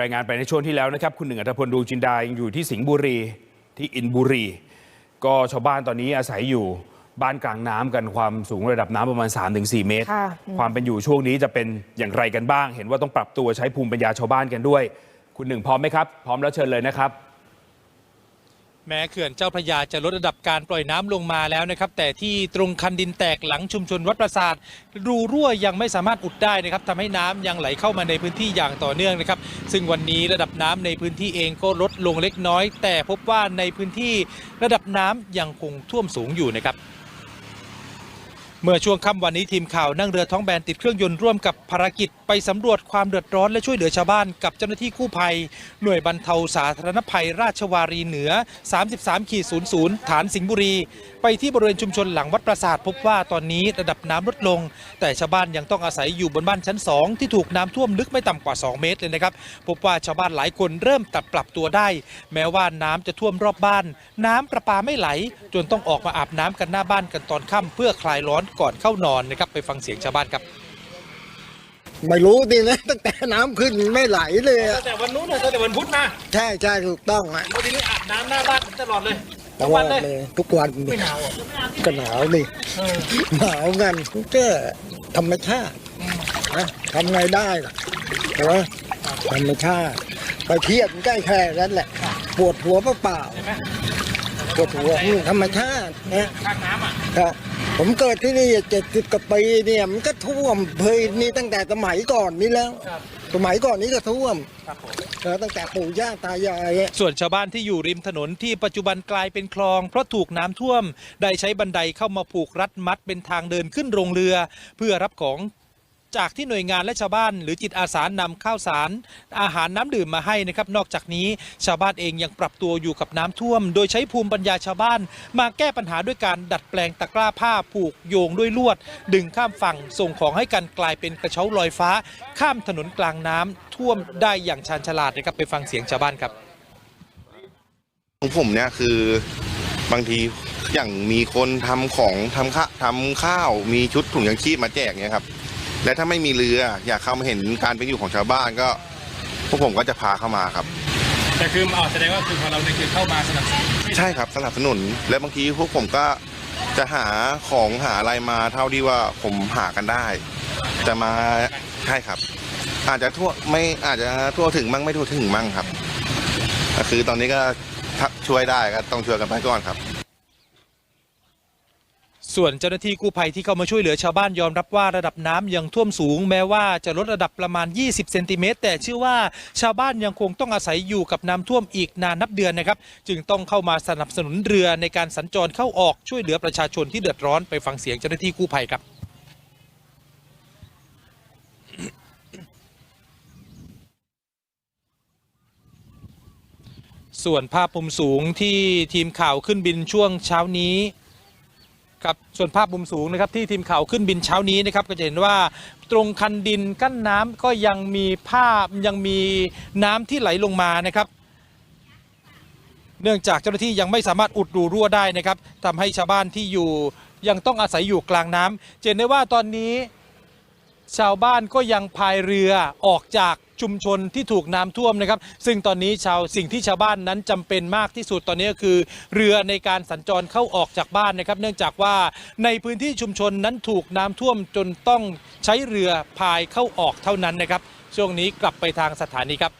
รายงานไปในช่วงที่แล้วนะครับ คุณหนึ่งอัธพลดวงจินดายังอยู่ที่สิงห์บุรีที่อินบุรี ก็ชาวบ้านตอนนี้อาศัยอยู่บ้านกลางน้ำกันความสูงระดับน้ำประมาณ 3-4 เมตรค่ะความเป็นอยู่ช่วงนี้จะเป็นอย่างไรกันบ้าง เห็นว่าต้องปรับตัวใช้ภูมิปัญญาชาวบ้านกันด้วย คุณหนึ่งพร้อมไหมครับ พร้อมแล้วเชิญเลยนะครับ แม้เขื่อนเจ้าพระยาจะลดระดับการปล่อยน้ำลงมาแล้วนะครับ แต่ที่ตรงคันดินแตกหลังชุมชนวัดประสาทรูรั่วยังไม่สามารถอุดได้นะครับทำให้น้ำยังไหลเข้ามาในพื้นที่อย่างต่อเนื่องนะครับ ซึ่งวันนี้ระดับน้ำในพื้นที่เองก็ลดลงเล็กน้อย แต่พบว่าในพื้นที่ระดับน้ำยังคงท่วมสูงอยู่นะครับ เมื่อช่วงค่ำวันนี้ทีมข่าวนั่งเรือท้องแบนติดเครื่องยนต์ร่วมกับภารกิจไปสำรวจความเดือดร้อนและช่วยเหลือชาวบ้านกับเจ้าหน้าที่กู้ภัย หน่วยบรรเทาสาธารณภัยราชวารีเหนือ 33ขี00 ฐานสิงห์บุรี ไปที่บริเวณชุมชนหลังวัดปราสาทพบว่าตอนนี้ระดับน้ำลดลง แต่ชาวบ้านยังต้องอาศัยอยู่บนบ้านชั้น 2 ที่ถูกน้ำท่วมลึกไม่ต่ำกว่า 2 เมตรเลยนะครับ พบว่าชาวบ้านหลายคนเริ่มตัดปรับตัวได้ แม้ว่าน้ำจะท่วมรอบบ้าน น้ำประปาไม่ไหล จนต้องออกมาอาบน้ำกันหน้าบ้านกันตอนค่ำเพื่อคลายร้อนก่อนเข้านอนนะครับไปฟังเสียงชาวบ้านครับ ไม่รู้ดินะตั้งแต่น้ำขึ้นไม่ไหลเลยอะตั้งแต่วันนู้นตั้งแต่วันพุธมาใช่ใช่ถูกต้องอะวันนี้อาบน้ำหน้าบ้านตลอดเลยตลอดเลยทุกวันไม่หนาวอะก็หนาวนี่หนาวกันก็ธรรมชาตินะทำไงได้ล่ะใช่ไหมธรรมชาติไปเทียบใกล้แค่นั้นแหละ ปวดหัวเปล่าใช่ไหมๆปวดหัวนี่ธรรมชาตินะ ข้างน้ำอะ ครับ ผมเกิดที่นี่เจ็ดสิบกว่าปีเนี่ยมันก็ท่วมเพยนี่ตั้งแต่สมัยก่อนนี้แล้ว ครับ สมัยก่อนนี้ก็ท่วมครับผม เออตั้งแต่ปู่ย่าตายายอะส่วนชาวบ้านที่อยู่ริมถนนที่ปัจจุบันกลายเป็นคลอง เพราะถูกน้ำท่วม ได้ใช้บันไดเข้ามาผูกรัดมัดเป็นทางเดินขึ้นโรงเรือ เพื่อรับของ จากที่หน่วยงานและชาวบ้าน หรือจิตอาสานำข้าวสาร อาหารน้ำดื่มมาให้นะครับ นอกจากนี้ชาวบ้านเองยังปรับตัวอยู่กับน้ำท่วม โดยใช้ภูมิปัญญาชาวบ้าน มาแก้ปัญหาด้วยการดัดแปลงตะกร้าผ้าผูกโยงด้วยลวด ดึงข้ามฝั่งส่งของให้กันกลายเป็นกระเช้าลอยฟ้า ข้ามถนนกลางน้ำท่วมได้อย่างชาญฉลาดนะครับไปฟังเสียงชาวบ้านครับของผมเนี่ยคือบางทีอย่างมีคนทำของทำข้าทำข้าวมีชุดถุงยางชีพมาแจกเนี่ยครับ และถ้าไม่มีเรือ อยากเข้ามาเห็นการเป็นอยู่ของชาวบ้านก็ พวกผมก็จะพาเข้ามาครับ แต่คืออ๋อแสดงว่าคือของเราเนี่ยคือเข้ามาสนับสนุนใช่ครับสนับสนุน และบางทีพวกผมก็จะหาของหาอะไรมาเท่าที่ว่าผมหากันได้ จะมาใช่ครับ อาจจะทั่วไม่อาจจะทั่วถึงมั่งไม่ทั่วถึงมั่งครับก็คือตอนนี้ก็ถ้าช่วยได้ก็ต้องช่วยกันไปก่อนครับ ส่วนเจ้าหน้าที่กู้ภัยที่เข้ามาช่วยเหลือชาวบ้านยอมรับว่าระดับน้ำยังท่วมสูง แม้ว่าจะลดระดับประมาณ 20 เซนติเมตรแต่เชื่อว่าชาวบ้านยังคงต้องอาศัยอยู่กับน้ำท่วมอีกนานนับเดือนนะครับ จึงต้องเข้ามาสนับสนุนเรือในการสัญจรเข้าออกช่วยเหลือประชาชนที่เดือดร้อนไปฟังเสียงเจ้าหน้าที่กู้ภัยครับส่วนภาพมุมสูงที่ทีมข่าวขึ้นบินช่วงเช้านี้ ครับส่วนภาพมุมสูงนะครับที่ทีมข่าวขึ้นบินเช้านี้นะครับก็จะเห็นว่าตรงคันดินกั้นน้ำก็ยังมีภาพยังมีน้ำที่ไหลลงมานะครับ เนื่องจากเจ้าหน้าที่ยังไม่สามารถอุดรูรั่วได้นะครับทำให้ชาวบ้านที่อยู่ยังต้องอาศัยอยู่กลางน้ำจะเห็นได้ว่าตอนนี้ชาวบ้านก็ยังพายเรือออกจาก ชุมชนที่ถูกน้ำท่วมนะครับ ซึ่งตอนนี้ชาวสิ่งที่ชาวบ้านนั้นจำเป็นมากที่สุดตอนนี้ก็คือ เรือในการสัญจรเข้าออกจากบ้านนะครับ เนื่องจากว่าในพื้นที่ชุมชนนั้นถูกน้ำท่วมจนต้องใช้เรือพายเข้าออกเท่านั้นนะครับ ช่วงนี้กลับไปทางสถานีครับ